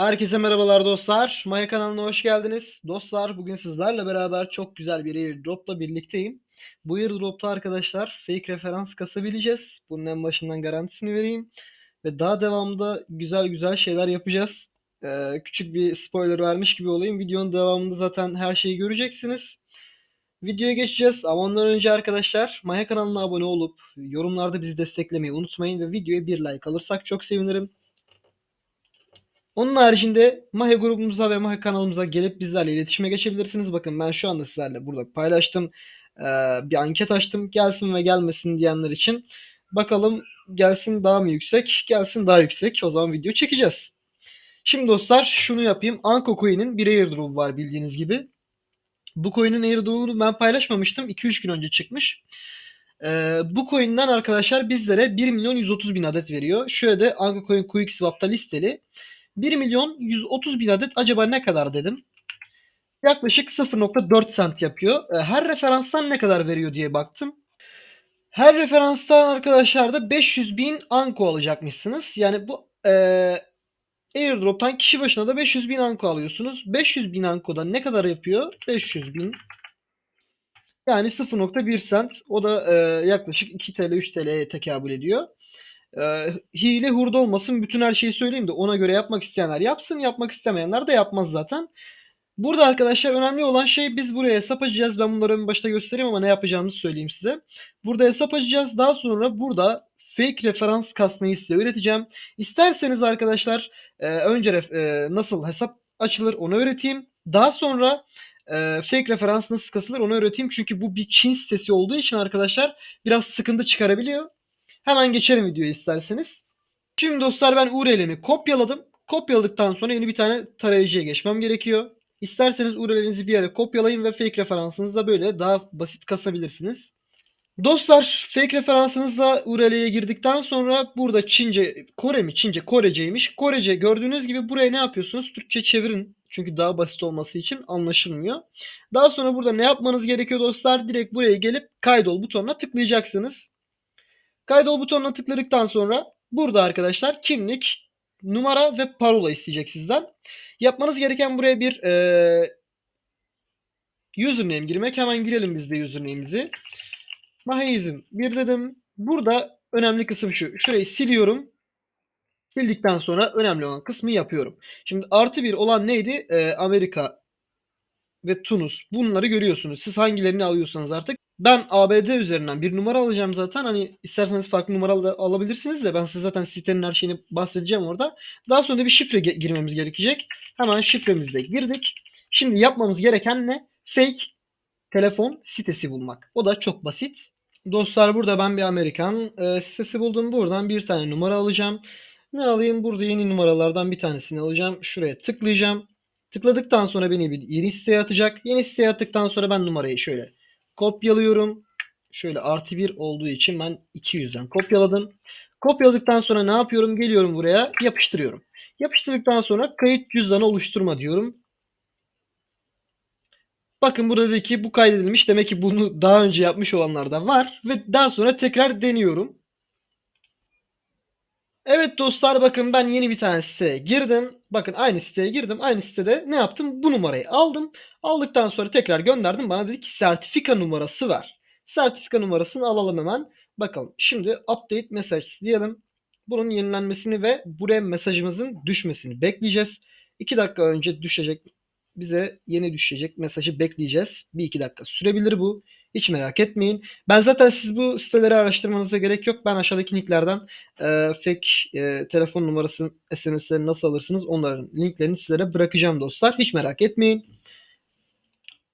Herkese merhabalar dostlar. Maya kanalına hoş geldiniz. Dostlar bugün sizlerle beraber çok güzel bir airdropla birlikteyim. Bu airdropta arkadaşlar fake referans kasabileceğiz. Bunun en başından garantisini vereyim. Ve daha devamında güzel güzel şeyler yapacağız. Ee, küçük bir spoiler vermiş gibi olayım. Videonun devamında zaten her şeyi göreceksiniz. Videoya geçeceğiz ama ondan önce arkadaşlar Maya kanalına abone olup yorumlarda bizi desteklemeyi unutmayın ve videoya bir like alırsak çok sevinirim. Onun haricinde Mahe grubumuza ve Mahe kanalımıza gelip bizlerle iletişime geçebilirsiniz. Bakın ben şu anda sizlerle burada paylaştım. Ee, bir anket açtım. Gelsin ve gelmesin diyenler için. Bakalım gelsin daha mı yüksek, gelsin daha yüksek. O zaman video çekeceğiz. Şimdi dostlar şunu yapayım. Anko Coin'in bir airdrop var bildiğiniz gibi. Bu coin'in airdrop'unu ben paylaşmamıştım. 2-3 gün önce çıkmış. Ee, bu coin'den arkadaşlar bizlere 1 milyon 130 bin adet veriyor. Şöyle de Anko Coin QuickSwap'ta listeli. 1 milyon 130 bin adet acaba ne kadar dedim. Yaklaşık 0.4 cent yapıyor. Ee, her referanstan ne kadar veriyor diye baktım. Her referanstan arkadaşlar da 500 bin anko alacakmışsınız. Yani bu e, airdrop'tan kişi başına da 500 bin anko alıyorsunuz. 500 bin ankoda ne kadar yapıyor? 500 bin yani 0.1 cent. O da e, yaklaşık 2 TL 3 TL'ye tekabül ediyor. E, hile hurda olmasın bütün her şeyi söyleyeyim de ona göre yapmak isteyenler yapsın yapmak istemeyenler de yapmaz zaten. Burada arkadaşlar önemli olan şey biz buraya hesap açacağız. Ben bunları en başta göstereyim ama ne yapacağımızı söyleyeyim size. Burada hesap açacağız. Daha sonra burada fake referans kasmayı size öğreteceğim. İsterseniz arkadaşlar e, önce e, nasıl hesap açılır onu öğreteyim. Daha sonra e, fake referans nasıl kasılır onu öğreteyim. Çünkü bu bir Çin sitesi olduğu için arkadaşlar biraz sıkıntı çıkarabiliyor. Hemen geçelim videoyu isterseniz. Şimdi dostlar ben URL'imi kopyaladım. Kopyaladıktan sonra yeni bir tane tarayıcıya geçmem gerekiyor. İsterseniz URL'inizi bir yere kopyalayın ve fake referansınızı da böyle daha basit kasabilirsiniz. Dostlar fake referansınızla URL'ye girdikten sonra burada Çince, Kore mi? Çince, Koreceymiş. Korece gördüğünüz gibi buraya ne yapıyorsunuz? Türkçe çevirin. Çünkü daha basit olması için anlaşılmıyor. Daha sonra burada ne yapmanız gerekiyor dostlar? Direkt buraya gelip kaydol butonuna tıklayacaksınız. Kaydol butonuna tıkladıktan sonra burada arkadaşlar kimlik, numara ve parola isteyecek sizden. Yapmanız gereken buraya bir e, username girmek. Hemen girelim biz de username'imizi. Maheizm bir dedim. Burada önemli kısım şu. Şurayı siliyorum. Sildikten sonra önemli olan kısmı yapıyorum. Şimdi artı bir olan neydi? Ee, Amerika ve Tunus. Bunları görüyorsunuz. Siz hangilerini alıyorsanız artık. Ben ABD üzerinden bir numara alacağım zaten. Hani isterseniz farklı numaralı da alabilirsiniz de ben size zaten sitenin her şeyini bahsedeceğim orada. Daha sonra bir şifre girmemiz gerekecek. Hemen şifremizi de girdik. Şimdi yapmamız gereken ne? Fake telefon sitesi bulmak. O da çok basit. Dostlar burada ben bir Amerikan e, sitesi buldum. Buradan bir tane numara alacağım. Ne alayım? Burada yeni numaralardan bir tanesini alacağım. Şuraya tıklayacağım. Tıkladıktan sonra beni bir yeni siteye atacak. Yeni siteye attıktan sonra ben numarayı şöyle kopyalıyorum. Şöyle artı bir olduğu için ben 200'den kopyaladım. Kopyaladıktan sonra ne yapıyorum? Geliyorum buraya yapıştırıyorum. Yapıştırdıktan sonra kayıt cüzdanı oluşturma diyorum. Bakın burada dedi ki bu kaydedilmiş. Demek ki bunu daha önce yapmış olanlar da var. Ve daha sonra tekrar deniyorum. Evet dostlar bakın ben yeni bir tane siteye girdim. Bakın aynı siteye girdim. Aynı sitede ne yaptım? Bu numarayı aldım. Aldıktan sonra tekrar gönderdim. Bana dedi ki sertifika numarası var. Sertifika numarasını alalım hemen. Bakalım. Şimdi update message diyelim. Bunun yenilenmesini ve buraya mesajımızın düşmesini bekleyeceğiz. 2 dakika önce düşecek bize yeni düşecek mesajı bekleyeceğiz. Bir iki dakika sürebilir bu. Hiç merak etmeyin. Ben zaten siz bu siteleri araştırmanıza gerek yok. Ben aşağıdaki linklerden e, fake e, telefon numarası SMS'leri nasıl alırsınız onların linklerini sizlere bırakacağım dostlar. Hiç merak etmeyin.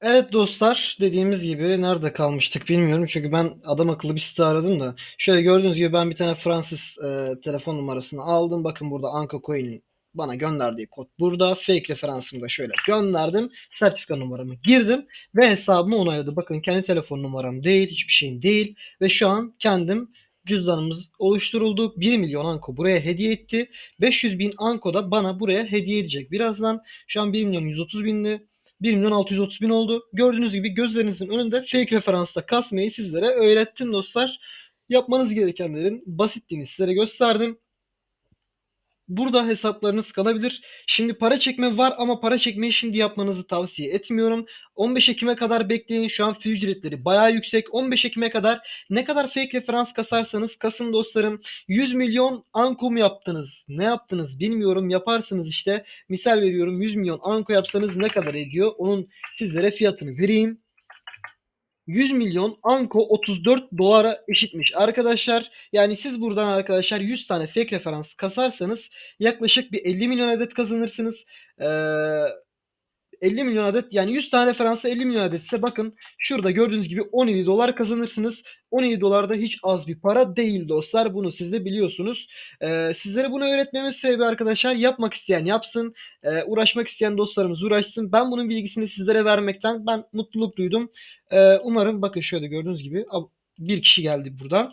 Evet dostlar dediğimiz gibi nerede kalmıştık bilmiyorum. Çünkü ben adam akıllı bir site aradım da. Şöyle gördüğünüz gibi ben bir tane Fransız e, telefon numarasını aldım. Bakın burada Anka Coin'in bana gönderdiği kod burada. Fake referansımı da şöyle gönderdim. Sertifika numaramı girdim ve hesabımı onayladı. Bakın kendi telefon numaram değil, hiçbir şeyim değil ve şu an kendim cüzdanımız oluşturuldu. 1 milyon anko buraya hediye etti. 500 bin anko da bana buraya hediye edecek. Birazdan şu an 1 milyon 130 binli 1 milyon 630 bin oldu. Gördüğünüz gibi gözlerinizin önünde fake referansta kasmayı sizlere öğrettim dostlar. Yapmanız gerekenlerin basitliğini sizlere gösterdim. Burada hesaplarınız kalabilir. Şimdi para çekme var ama para çekmeyi şimdi yapmanızı tavsiye etmiyorum. 15 Ekim'e kadar bekleyin. Şu an fee ücretleri bayağı yüksek. 15 Ekim'e kadar ne kadar fake referans kasarsanız kasın dostlarım. 100 milyon anko mu yaptınız? Ne yaptınız bilmiyorum. Yaparsınız işte. Misal veriyorum 100 milyon anko yapsanız ne kadar ediyor? Onun sizlere fiyatını vereyim. 100 milyon anko 34 dolara eşitmiş arkadaşlar. Yani siz buradan arkadaşlar 100 tane fake referans kasarsanız yaklaşık bir 50 milyon adet kazanırsınız. Ee, 50 milyon adet yani 100 tane referansa 50 milyon adet ise bakın şurada gördüğünüz gibi 17 dolar kazanırsınız. 17 dolar da hiç az bir para değil dostlar. Bunu siz de biliyorsunuz. Ee, sizlere bunu öğretmemiz sebebi arkadaşlar yapmak isteyen yapsın. Ee, uğraşmak isteyen dostlarımız uğraşsın. Ben bunun bilgisini sizlere vermekten ben mutluluk duydum. Ee, umarım bakın şöyle gördüğünüz gibi bir kişi geldi burada.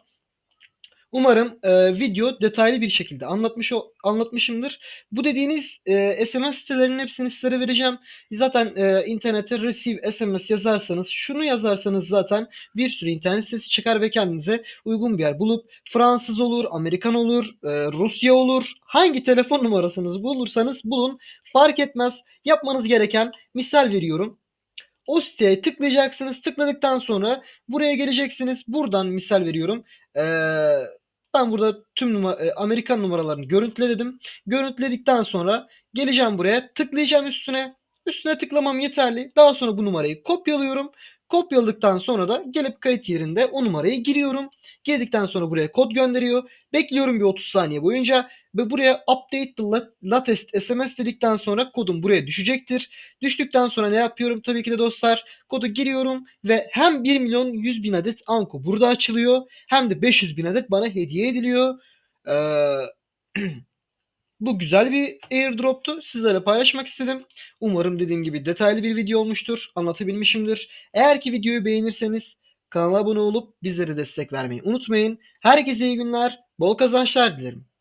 Umarım e, video detaylı bir şekilde anlatmış o- anlatmışımdır. Bu dediğiniz e, SMS sitelerinin hepsini sizlere vereceğim. Zaten e, internete receive SMS yazarsanız, şunu yazarsanız zaten bir sürü internet sitesi çıkar ve kendinize uygun bir yer bulup Fransız olur, Amerikan olur, e, Rusya olur. Hangi telefon numarasınızı bulursanız bulun fark etmez. Yapmanız gereken misal veriyorum. O siteye tıklayacaksınız. Tıkladıktan sonra buraya geleceksiniz. Buradan misal veriyorum. Ee, ben burada tüm numara, e, Amerikan numaralarını görüntüledim. Görüntüledikten sonra geleceğim buraya. Tıklayacağım üstüne. Üstüne tıklamam yeterli. Daha sonra bu numarayı kopyalıyorum. Kopyaladıktan sonra da gelip kayıt yerinde o numarayı giriyorum. Girdikten sonra buraya kod gönderiyor. Bekliyorum bir 30 saniye boyunca ve buraya update the latest SMS dedikten sonra kodum buraya düşecektir. Düştükten sonra ne yapıyorum? Tabii ki de dostlar kodu giriyorum ve hem 1 milyon 100 bin adet anko burada açılıyor hem de 500 bin adet bana hediye ediliyor. Ee, bu güzel bir airdrop'tu. Sizlerle paylaşmak istedim. Umarım dediğim gibi detaylı bir video olmuştur. Anlatabilmişimdir. Eğer ki videoyu beğenirseniz kanala abone olup bizlere destek vermeyi unutmayın. Herkese iyi günler, bol kazançlar dilerim.